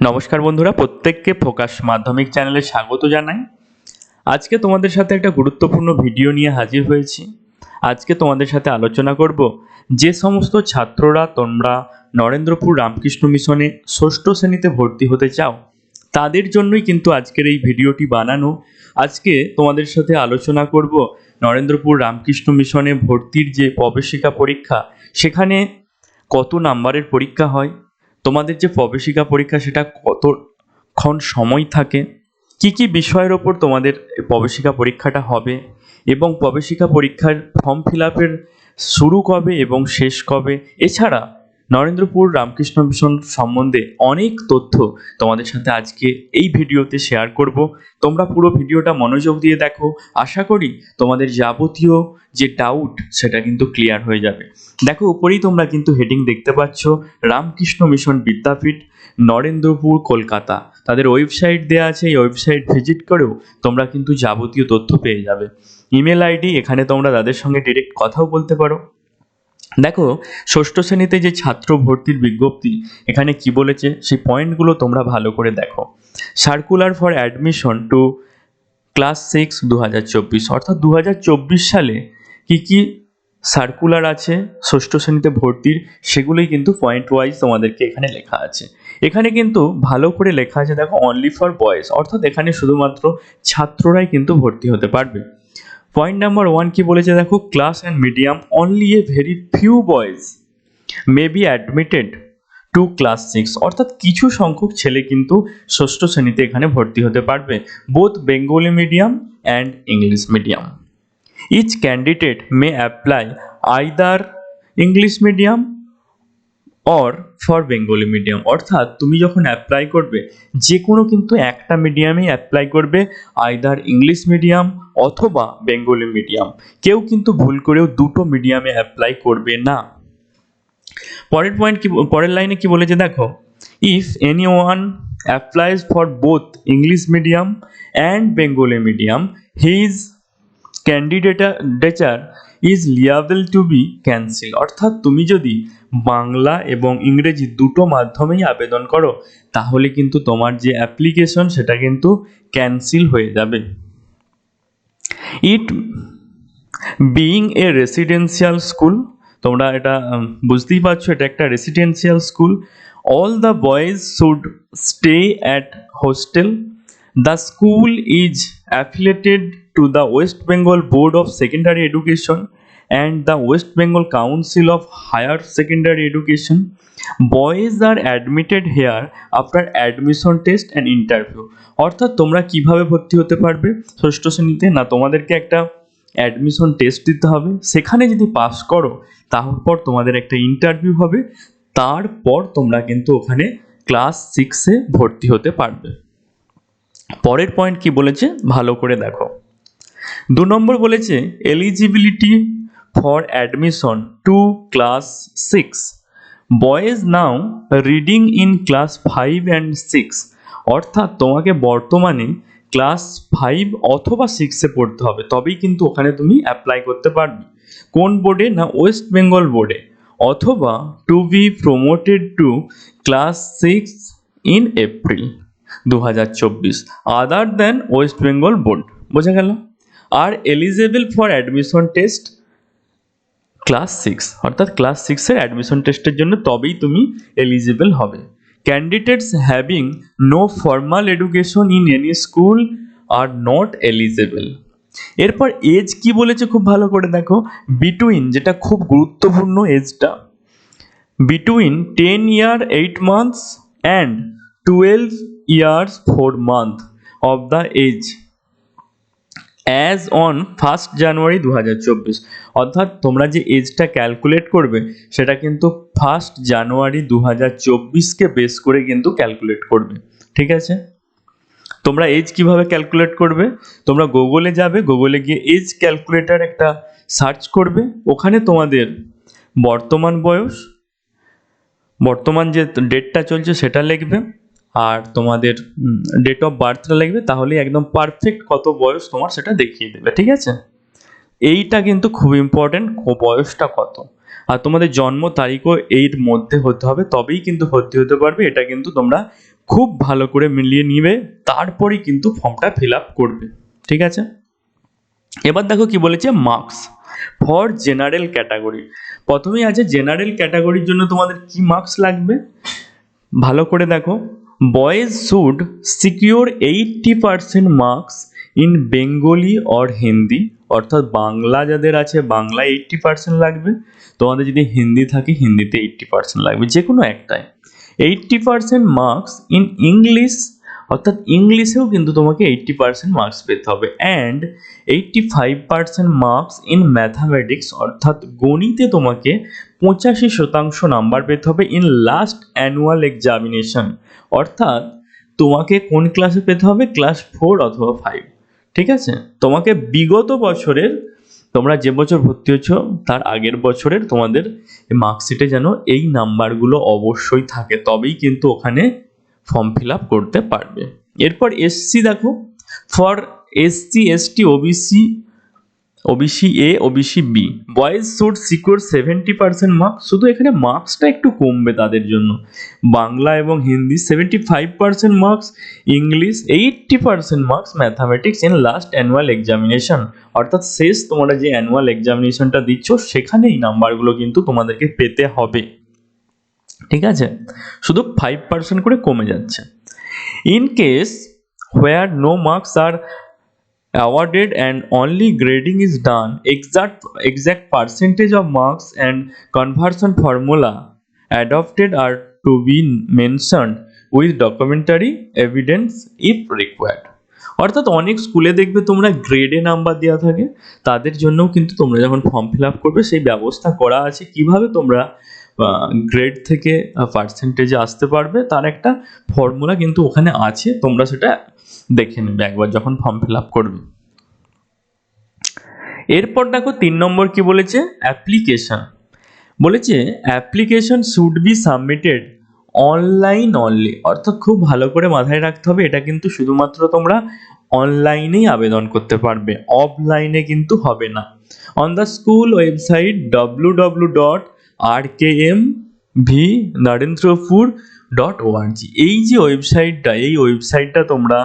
নমস্কার বন্ধুরা, প্রত্যেককে ফোকাস মাধ্যমিক চ্যানেলে স্বাগত জানাই। আজকে তোমাদের সাথে একটা গুরুত্বপূর্ণ ভিডিও নিয়ে হাজির হয়েছি। আজকে তোমাদের সাথে আলোচনা করব যে সমস্ত ছাত্ররা, তোমরা নরেন্দ্রপুর রামকৃষ্ণ মিশনে ষষ্ঠ শ্রেণীতে ভর্তি হতে চাও, তাদের জন্যই কিন্তু আজকের এই ভিডিওটি বানানো। আজকে তোমাদের সাথে আলোচনা করব নরেন্দ্রপুর রামকৃষ্ণ মিশনে ভর্তির যে প্রবেশিকা পরীক্ষা, সেখানে কত নাম্বারের পরীক্ষা হয় তোমাদের যে প্রবেশিকা পরীক্ষা, সেটা কতক্ষণ সময় থাকে? কি কি বিষয়ের ওপর তোমাদের প্রবেশিকা পরীক্ষাটা হবে? এবং প্রবেশিকা পরীক্ষার ফর্ম ফিল আপের শুরু কবে এবং শেষ কবে? এছাড়া নরেন্দ্রপুর রামকৃষ্ণ মিশন সম্বন্ধে অনেক তথ্য তোমাদের সাথে আজকে এই ভিডিওতে শেয়ার করব। তোমরা পুরো ভিডিওটা মনোযোগ দিয়ে দেখো। আশা করি তোমাদের যাবতীয় যে ডাউট সেটা কিন্তু ক্লিয়ার হয়ে যাবে। দেখো, উপরেই তোমরা কিন্তু হেডিং দেখতে পাচ্ছ, রামকৃষ্ণ মিশন বিদ্যাপীঠ, নরেন্দ্রপুর, কলকাতা। তাদের ওয়েবসাইট দেওয়া আছে, এই ওয়েবসাইট ভিজিট করেও তোমরা কিন্তু যাবতীয় তথ্য পেয়ে যাবে। ইমেল আইডি এখানে তোমরা তাদের সঙ্গে ডিরেক্ট কথাও বলতে পারো। দেখো, ষষ্ঠ শ্রেণীতে যে ছাত্র ভর্তির বিজ্ঞপ্তি, এখানে কি বলেছে? সেই পয়েন্টগুলো তোমরা ভালো করে দেখো। Circular for admission to class six দু হাজার চব্বিশ। অর্থাৎ দু হাজার চব্বিশ সালে কি কি সার্কুলার আছে, ষষ্ঠ শ্রেণীতে ভর্তির, সেগুলোই কিন্তু পয়েন্ট ওয়াইজ তোমাদেরকে এখানে লেখা আছে। এখানে কিন্তু ভালো করে লেখা আছে, দেখো অনলি ফর বয়েজ অর্থাৎ এখানে শুধুমাত্র ছাত্ররাই কিন্তু ভর্তি হতে পারবে। পয়েন্ট নাম্বার ওয়ান কি বলেছে দেখো class and medium only a very few boys may be admitted to class six অর্থাৎ কিছু সংখ্যক ছেলে কিন্তু ষষ্ঠ শ্রেণীতে এখানে ভর্তি হতে পারবে both Bengali medium and English medium each candidate may apply either English medium or for Bengali medium অর্থাৎ তুমি যখন অ্যাপ্লাই করবে যে কোনো কিন্তু একটা মিডিয়ামেই অ্যাপ্লাই করবে আইদার ইংলিশ মিডিয়াম অথবা বেঙ্গলি মিডিয়াম কেউ কিন্তু ভুল করেও দুটো মিডিয়ামে অ্যাপ্লাই করবে না। পরের পয়েন্ট কি, পরের লাইনে কি বলেছে দেখো if any one applies for both English medium and Bengali medium his candidature is liable to be cancel অর্থাৎ তুমি যদি বাংলা এবং ইংরেজি দুটো মাধ্যমেই আবেদন করো, তাহলে কিন্তু তোমার যে অ্যাপ্লিকেশন সেটা কিন্তু ক্যান্সেল হয়ে যাবে। It being a residential school তোমরা এটা বুঝতেই পারছ, এটা একটা residential school all the boys should stay at hostel the school is affiliated to the West Bengal board of secondary education and the West Bengal council of higher secondary education boys are admitted here after admission test and interview অর্থাৎ তোমরা কীভাবে ভর্তি হতে পারবে ষষ্ঠ শ্রেণীতে? না, তোমাদেরকে একটা অ্যাডমিশন টেস্ট দিতে হবে। সেখানে যদি পাস করো, তারপর তোমাদের একটা ইন্টারভিউ হবে। তারপর তোমরা কিন্তু ওখানে ক্লাস সিক্সে ভর্তি হতে পারবে। পরের পয়েন্ট কি বলেছে? ভালো করে দেখো। দু নম্বর বলেছে eligibility for admission to class six boys now reading in class five and six অর্থাৎ তোমাকে বর্তমানে ক্লাস ফাইভ অথবা সিক্সে পড়তে হবে। তবেই কিন্তু ওখানে তুমি অ্যাপ্লাই করতে পারবে। কোন বোর্ডে না ওয়েস্ট বেঙ্গল বোর্ডে অথবা to be promoted to class six in April দু হাজার চব্বিশ। Other then West Bengal board বোঝা গেল? Are eligible for admission test class six অর্থাৎ ক্লাস সিক্সের অ্যাডমিশন টেস্টের জন্য তবেই তুমি এলিজিবল হবে। Candidates having no formal education in any school are not eligible এরপর এজ কি বলেছে খুব ভালো করে দেখো। বিটুইন যেটা খুব গুরুত্বপূর্ণ এজটা between ten year eight months and twelve years four month of the age as on first January দু হাজার চব্বিশ। অর্থাৎ তোমরা যে এজটা ক্যালকুলেট করবে, সেটা কিন্তু ফার্স্ট জানুয়ারি দু চব্বিশকে বেস করে কিন্তু ক্যালকুলেট করবে। ঠিক আছে? তোমরা এজ কীভাবে ক্যালকুলেট করবে? তোমরা গুগলে যাবে গুগলে গিয়ে এজ ক্যালকুলেটর একটা সার্চ করবে। ওখানে তোমাদের বর্তমান বয়স, বর্তমান যে ডেটটা চলছে সেটা লিখবে। আর তোমাদের ডেট অফ বার্থটা লিখবে, তাহলে একদম পারফেক্ট কত বয়স তোমার সেটা দেখিয়ে দেবে, ঠিক আছে? এইটা কিন্তু খুব ইম্পর্টেন্ট বয়সটা কত। আর তোমাদের জন্ম তারিখও এর মধ্যে হতে হবে, তবেই কিন্তু ভর্তি হতে পারবে, এটা কিন্তু তোমরা খুব ভালো করে মিলিয়ে নিবে, তারপরেই কিন্তু ফর্মটা ফিল আপ করবে, ঠিক আছে? এবার দেখো কি বলেছে মার্কস ফর জেনারেল ক্যাটাগরি প্রথমেই আছে জেনারেল ক্যাটাগরির জন্য তোমাদের কি মার্কস লাগবে? ভালো করে দেখো। Boys should secure eighty percent marks in Bengali or Hindi অর্থাৎ বাংলা যাদের আছে, বাংলা এইটটি পার্সেন্ট লাগবে। তোমাদের যদি হিন্দি থাকে, হিন্দিতে এইটটি পার্সেন্ট লাগবে যে কোনো একটাই eighty percent marks in English অর্থাৎ ইংলিশেও কিন্তু তোমাকে এইটটি পার্সেন্ট মার্কস পেতে হবে and eighty five percent marks in mathematics অর্থাৎ গণিতে তোমাকে পঁচাশি শতাংশ নাম্বার পেতে হবে ইন লাস্ট অ্যানুয়াল এক্সামিনেশন অর্থাৎ তোমাকে কোন ক্লাসে পেতে হবে? ক্লাস ফোর অথবা ফাইভ ঠিক আছে? তোমাকে বিগত বছরের, তোমরা যে বছর ভর্তি হচ্ছ তার আগের বছরের তোমাদের মার্কশিটে যেন এই নাম্বারগুলো অবশ্যই থাকে, তবেই কিন্তু ওখানে ফর্ম ফিল আপ করতে পারবে। এরপর এসসি দেখো for SC ST OBC OBC A OBC B boys should secure seventy percent marks শুধু এখানে মার্কসটা একটু কমবে তাদের জন্য। বাংলা এবং Hindi seventy five percent marks English eighty percent marks mathematics in last annual examination অর্থাৎ শেষ তোমরা যে অ্যানুয়াল এক্সামিনেশনটা দিচ্ছ, সেখানেই নাম্বারগুলো কিন্তু তোমাদেরকে পেতে হবে। ঠিক আছে শুধু ফাইভ পার্সেন্ট করে কমে যাচ্ছে in case where no marks are awarded and only grading is done exact exact percentage of marks and conversion formula adopted are to be mentioned with documentary evidence if required অর্থাৎ অনেক স্কুলে দেখবে তোমরা গ্রেডে number দেওয়া থাকে তাদের জন্যও কিন্তু তোমরা যখন ফর্ম ফিল আপ করবে সেই ব্যবস্থা করা আছে কীভাবে তোমরা গ্রেড থেকে পার্সেন্টেজে আসতে পারবে, তার একটা ফর্মুলা কিন্তু ওখানে আছে, তোমরা সেটা দেখে নেবে একবার যখন ফর্ম ফিল আপ করবে। এরপর দেখো তিন নম্বর কি বলেছে? অ্যাপ্লিকেশন বলেছে application should be submitted online only অর্থাৎ খুব ভালো করে মাথায় রাখতে হবে, এটা কিন্তু শুধুমাত্র তোমরা অনলাইনেই আবেদন করতে পারবে অফলাইনে কিন্তু হবে না। On the school website W W dot R K M V Narendrapur dot ORG এই যে ওয়েবসাইটটা এই ওয়েবসাইটটা তোমরা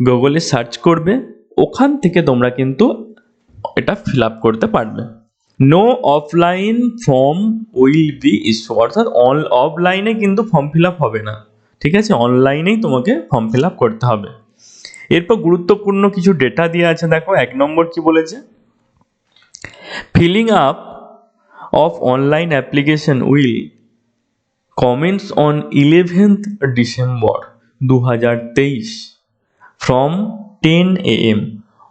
গুগলে সার্চ করবে, ওখান থেকে তোমরা কিন্তু এটা ফিল আপ করতে পারবে। No offline form will be issue অর্থাৎ অন অফলাইনে কিন্তু ফর্ম ফিল আপ হবে না। ঠিক আছে? অনলাইনেই তোমাকে ফর্ম ফিল আপ করতে হবে। এরপর গুরুত্বপূর্ণ কিছু ডেটা দিয়ে আছে। দেখো, এক নম্বর কি বলেছে? Filling up of online application will commence on eleventh December দু হাজার তেইশ ফ্রম টেন এ এম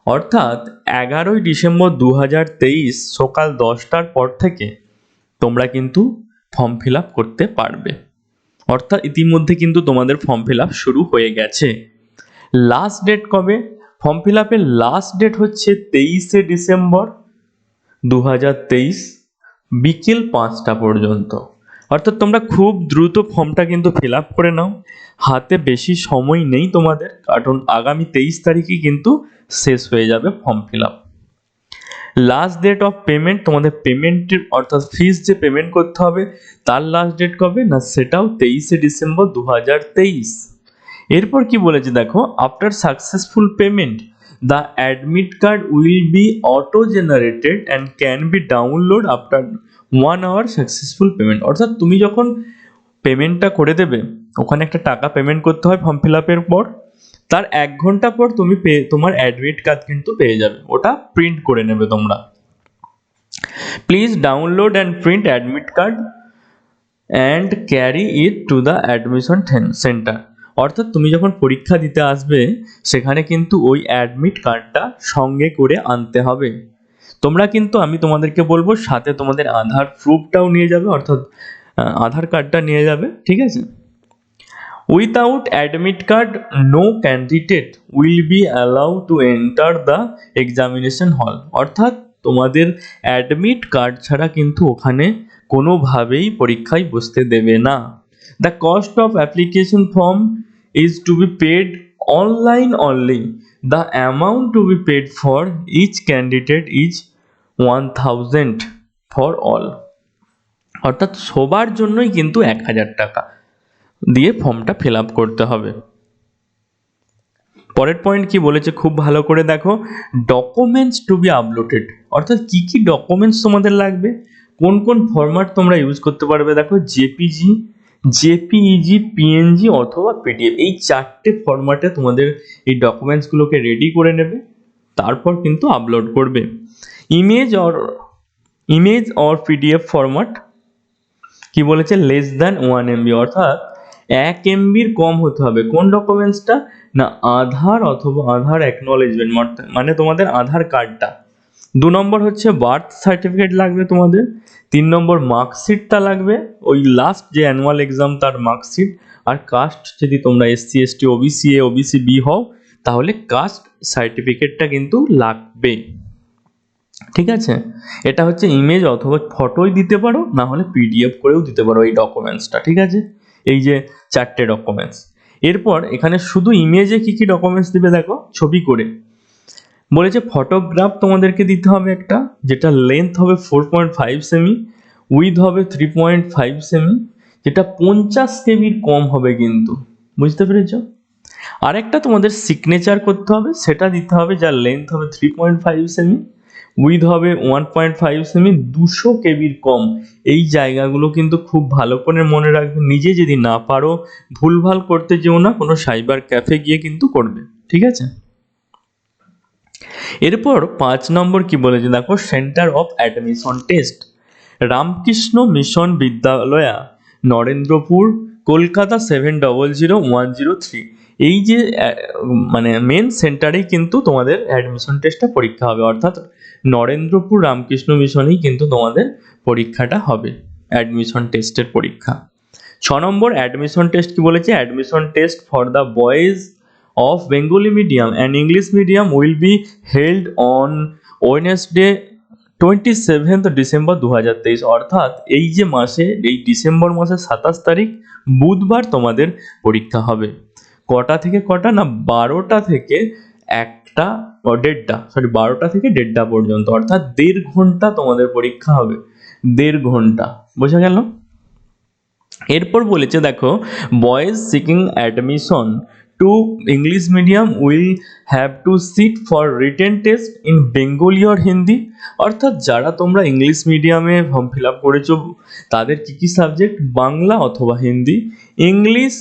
অর্থাৎ এগারোই ডিসেম্বর দু হাজার তেইশ সকাল দশটার পর থেকে তোমরা কিন্তু ফর্ম ফিল আপ করতে পারবে। অর্থাৎ ইতিমধ্যে কিন্তু তোমাদের ফর্ম ফিল আপ শুরু হয়ে গেছে। লাস্ট ডেট কবে? ফর্ম ফিল আপের লাস্ট ডেট হচ্ছে তেইশে ডিসেম্বর দু হাজার তেইশ বিকেল পাঁচটা পর্যন্ত। অর্থাৎ তোমরা খুব দ্রুত ফর্মটা কিন্তু ফিল আপ করে নাও। হাতে বেশি সময় নেই তোমাদের, কারণ আগামী তেইশ তারিখে কিন্তু শেষ হয়ে যাবে form fill up last date of payment তোমাদের পেমেন্টের অর্থাৎ ফিস যে পেমেন্ট করতে হবে, তার লাস্ট ডেট কবে? না, সেটাও তেইশে ডিসেম্বর দু হাজার তেইশ। এরপর কি বলেছে দেখো after successful payment the admit card will be auto generated and can be download after one hour successful payment অর্থাৎ তুমি যখন পেমেন্টটা করে দেবে, ওখানে একটা টাকা পেমেন্ট করতে হয় ফর্ম ফিল আপের পর, তার এক ঘণ্টা পর তুমি পেয়ে তোমার অ্যাডমিট কার্ড কিন্তু পেয়ে যাবে। ওটা প্রিন্ট করে নেবে তোমরা। Please download and print admit card and carry it to the admission centre অর্থাৎ তুমি যখন পরীক্ষা দিতে আসবে, সেখানে কিন্তু ওই অ্যাডমিট কার্ডটা সঙ্গে করে আনতে হবে। তোমরা কিন্তু, আমি তোমাদেরকে বলব, সাথে তোমাদের আধার প্রুফটাও নিয়ে যাবে, অর্থাৎ আধার কার্ডটা নিয়ে যাবে, ঠিক আছে? Without admit card no candidate will be allow to enter the examination hall অর্থাৎ, তোমাদের অ্যাডমিট কার্ড ছাড়া কিন্তু ওখানে কোনোভাবেই পরীক্ষায় বসতে দেবে না। The cost of application form is to be paid online only the amount to be paid for each candidate is one thousand for all অর্থাৎ সবার জন্যই কিন্তু এক হাজার টাকা দিয়ে ফর্মটা ফিল আপ করতে হবে। পরের পয়েন্ট কি বলেছে খুব ভালো করে দেখো। ডকুমেন্টস টু বি আপলোডেড অর্থাৎ কি কি ডকুমেন্টস তোমাদের লাগবে? কোন কোন ফরম্যাট তোমরা ইউজ করতে পারবে? দেখো জেপিজি জেপিইজি পিএনজি অথবা পিডিএফ এই চারটে ফরম্যাটে তোমাদের এই ডকুমেন্টসগুলোকে রেডি করে নেবে, তারপর কিন্তু আপলোড করবে। Image or image or PDF format কি বলেছে? লেস দ্যান ওয়ান এমবি অর্থাৎ এক এমবির কম হতে হবে। কোন ডকুমেন্টসটা না, আধার অথবা আধার অ্যাকনলেজমেন্ট মানে তোমাদের আধার কার্ডটা দু নম্বর হচ্ছে বার্থ সার্টিফিকেট লাগবে তোমাদের, তিন নম্বর মার্কশিটটা লাগবে, ওই লাস্ট যে অ্যানুয়াল এক্সাম তার মার্কশিট আর কাস্ট যদি তোমরা SC ST OBC A OBC B হও, তাহলে কাস্ট সার্টিফিকেটটা কিন্তু লাগবে ঠিক আছে? এটা হচ্ছে ইমেজ অথবা ফটোই দিতে পারো, না হলে পিডিএফ করেও দিতে পারো এই ডকুমেন্টসটা ঠিক আছে? এই যে চারটে ডকুমেন্টস এরপর এখানে শুধু ইমেজে কি কি ডকুমেন্টস দিবে দেখো, ছবি করে। বলেছে ফটোগ্রাফ তোমাদেরকে দিতে হবে একটা, যেটা লেন্থ হবে four point five cm width হবে থ্রি পয়েন্ট ফাইভ সেমি যেটা পঞ্চাশ কেবির কম হবে কিন্তু। বুঝতে পেরেছ? আরেকটা তোমাদের সিগনেচার করতে হবে, সেটা দিতে হবে যার লেন্থ হবে three point five cm width হবে ওয়ান পয়েন্ট ফাইভ সেমি দুশো কেবির কম। এই জায়গাগুলো কিন্তু খুব ভালো করে মনে রাখবে। নিজে যদি না পারো, ভুলভাল করতে যেও না, কোনো সাইবার ক্যাফে গিয়ে কিন্তু করবে। ঠিক আছে? এরপর পাঁচ নম্বর কি বলেছে দেখো centre of admission test Ramakrishna Mission Vidyalaya Narendrapur, Kolkata seven double zero one zero three এই যে মানে মেন সেন্টারেই কিন্তু তোমাদের অ্যাডমিশন টেস্টটা পরীক্ষা হবে। অর্থাৎ নরেন্দ্রপুর রামকৃষ্ণ মিশনেই কিন্তু তোমাদের পরীক্ষাটা হবে অ্যাডমিশন টেস্টের পরীক্ষা। ছ নম্বর অ্যাডমিশন টেস্ট কি বলেছে? Admission test for the boys of Bengali medium and English medium will be held on Wednesday twenty seventh December দু হাজার তেইশ অর্থাৎ এই যে মাসে, এই ডিসেম্বর মাসের সাতাশ তারিখ, বুধবার তোমাদের পরীক্ষা হবে। কটা থেকে কটা না বারোটা থেকে একটা দেড়টা সরি বারোটা থেকে দেড়টা পর্যন্ত, অর্থাৎ দেড় ঘণ্টা তোমাদের পরীক্ষা হবে। দেড় ঘণ্টা, বোঝা গেল? এরপর বলেছে দেখো, boys seeking admission to English medium will have to sit for written test in Bengali or Hindi অর্থাৎ যারা তোমরা ইংলিশ মিডিয়ামে ফর্ম ফিল আপ করেছ, তাদের কী কী সাবজেক্ট বাংলা অথবা হিন্দি ইংলিশ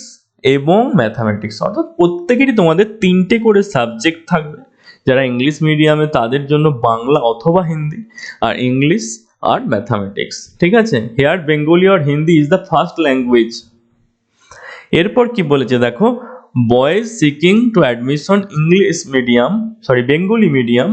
এবং ম্যাথামেটিক্স অর্থাৎ প্রত্যেকেরই তোমাদের তিনটে করে সাবজেক্ট থাকবে। যারা ইংলিশ মিডিয়ামে তাদের জন্য বাংলা অথবা হিন্দি আর ইংলিশ আর ম্যাথামেটিক্স ঠিক আছে? Here Bengali R Hindi is the first language এরপর কি বলেছে দেখো? Boys seeking to admission English medium sorry Bengali medium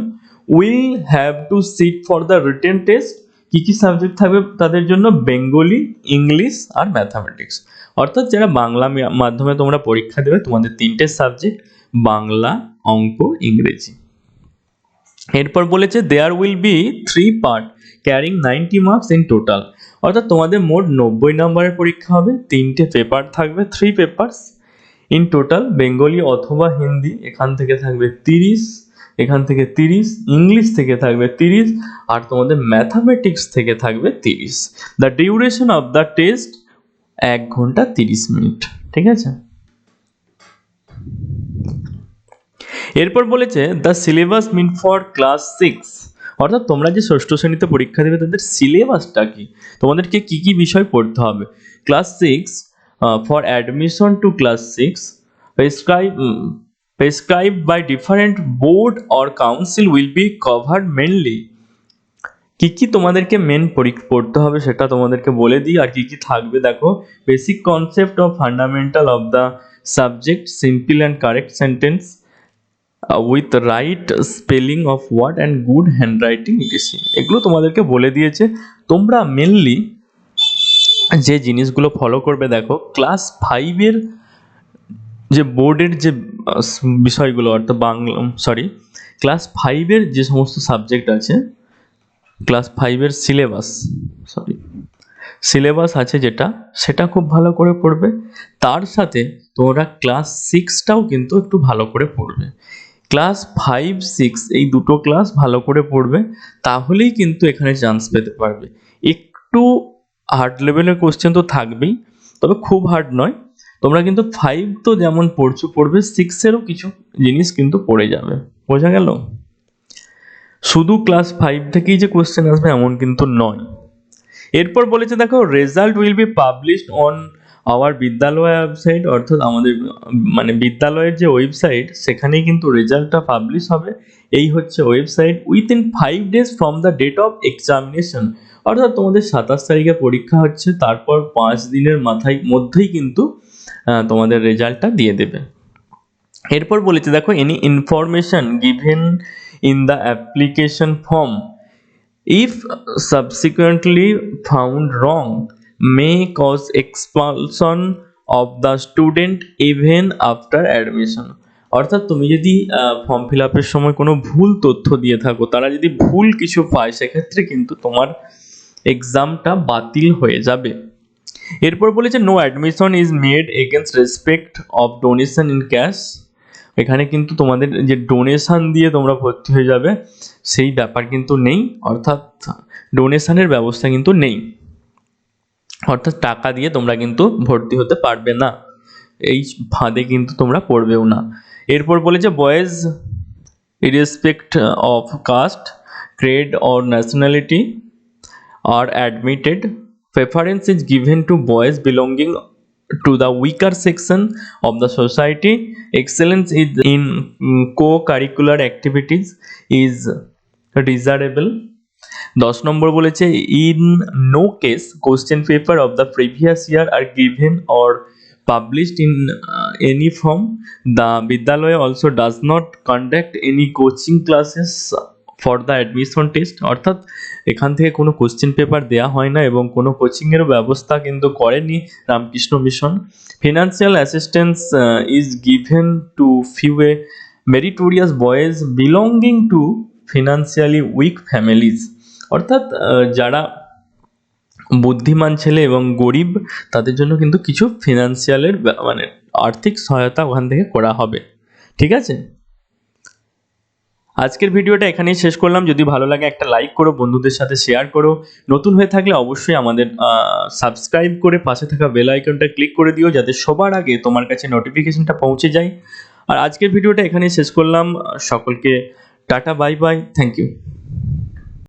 will have to sit for the written test কী কী সাবজেক্ট থাকবে তাদের জন্য? বেঙ্গলি ইংলিশ আর ম্যাথামেটিক্স অর্থাৎ যারা বাংলা মাধ্যমে তোমরা পরীক্ষা দেবে, তোমাদের তিনটে সাবজেক্ট বাংলা, অঙ্ক, ইংরেজি। এরপর বলেছে there will be three part carrying ninety marks in total অর্থাৎ তোমাদের মোট নব্বই নম্বরের পরীক্ষা হবে, তিনটে পেপার থাকবে three papers in total Bengali অথবা হিন্দি এখান থেকে থাকবে তিরিশ, এখান থেকে তিরিশ ইংলিশ থেকে থাকবে তিরিশ, আর তোমাদের ম্যাথামেটিক্স থেকে থাকবে তিরিশ। The duration of the test এক ঘণ্টা তিরিশ মিনিট, ঠিক আছে? এরপর বলেছে the syllabus mean for class six অর্থাৎ তোমরা যে ষষ্ঠ শ্রেণীতে পরীক্ষা দেবে, তাদের সিলেবাসটা কি? তোমাদেরকে কি কি বিষয় পড়তে হবে? Class six for admission to class six prescribe prescribe by different board or council will be covered mainly কি কি তোমাদেরকে মেন পড়তে হবে সেটা তোমাদেরকে বলে দিই, আর কি কি থাকবে দেখো। Basic concept of fundamental of the subject simple and correct sentence with right spelling of word and good hand writing এগুলো তোমাদেরকে বলে দিয়েছে। তোমরা মেনলি যে জিনিসগুলো ফলো করবে, দেখো ক্লাস ফাইভের যে বোর্ডের যে বিষয়গুলো, অর্থাৎ বাংলা সরি ক্লাস ফাইভের যে সমস্ত সাবজেক্ট আছে ক্লাস ফাইভের সিলেবাস সরি সিলেবাস আছে যেটা, সেটা খুব ভালো করে পড়বে। তার সাথে তোমরা ক্লাস সিক্সটাও কিন্তু একটু ভালো করে পড়বে। ক্লাস ফাইভ সিক্স এই দুটো ক্লাস ভালো করে পড়বে, তাহলেই কিন্তু এখানে চান্স পেতে পারবে। একটু হার্ড লেভেলের কোশ্চেন তো থাকবেই, তবে খুব হার্ড নয়। তোমরা কিন্তু ফাইভ তো যেমন পড়ছো, পড়বে সিক্সেরও কিছু জিনিস কিন্তু পড়ে যাবে। বোঝা গেল? শুধু ক্লাস ফাইভ থেকেই যে কোশ্চেন আসবে এমন কিন্তু নয়। এরপর বলেছে, দেখো result will be published on our Vidyalaya website অর্থাৎ আমাদের মানে বিদ্যালয়ের যে ওয়েবসাইট সেখানেই কিন্তু রেজাল্টটা পাবলিশ হবে। এই হচ্ছে website within five days from the date of examination অর্থাৎ তোমাদের সাতাশ তারিখে পরীক্ষা হচ্ছে, তারপর পাঁচ দিনের মাথায়, মধ্যেই কিন্তু তোমাদের রেজাল্টটা দিয়ে দেবে। এরপর বলেছে, দেখো any information given in the application form if subsequently found wrong may cause expulsion of the student even after admission অর্থাৎ তুমি যদি ফর্ম ফিল আপের সময় কোনো ভুল তথ্য দিয়ে থাকো, তারা যদি ভুল কিছু পায়, সেক্ষেত্রে কিন্তু তোমার এক্সামটা বাতিল হয়ে যাবে। এরপর বলেছে no admission is made against respect of donation in cash এখানে কিন্তু তোমাদের যে ডোনেশন দিয়ে তোমরা ভর্তি হয়ে যাবে, সেই ব্যাপার কিন্তু নেই। অর্থাৎ ডোনেশনের ব্যবস্থা কিন্তু নেই। অর্থাৎ টাকা দিয়ে তোমরা কিন্তু ভর্তি হতে পারবে না। এই ফাঁদে কিন্তু তোমরা পড়বেও না। এরপর বলেছে boys irrespective of caste trade or nationality are admitted preference is given to boys belonging to the weaker section of the society excellence is in mm, co-curricular activities is desirable দশ নম্বর বলেছে in no case question paper of the previous year are given or published in any form the Vidyalaya also does not conduct any coaching classes for the admission test অর্থাৎ এখান থেকে কোনো question paper দেওয়া হয় না এবং কোনো কোচিংয়েরও ব্যবস্থা কিন্তু করেনি Ramakrishna Mission. Financial assistance is given to few a meritorious boys belonging to financially weak families অর্থাৎ যারা বুদ্ধিমান ছেলে এবং গরিব, তাদের জন্য কিন্তু কিছু ফিনান্সিয়ালের মানে আর্থিক সহায়তা ওখান থেকে করা হবে। ঠিক আছে? আজকের ভিডিওটা এখানেই শেষ করলাম। যদি ভালো লাগে একটা লাইক করো, বন্ধুদের সাথে শেয়ার করো। নতুন হয়ে থাকলে অবশ্যই আমাদের সাবস্ক্রাইব করে পাশে থাকা বেল আইকনটা ক্লিক করে দিও যাতে সবার আগে তোমার কাছে নোটিফিকেশনটা পৌঁছে যায়। আর আজকের ভিডিওটা এখানেই শেষ করলাম। সকলকে tata bye bye thank you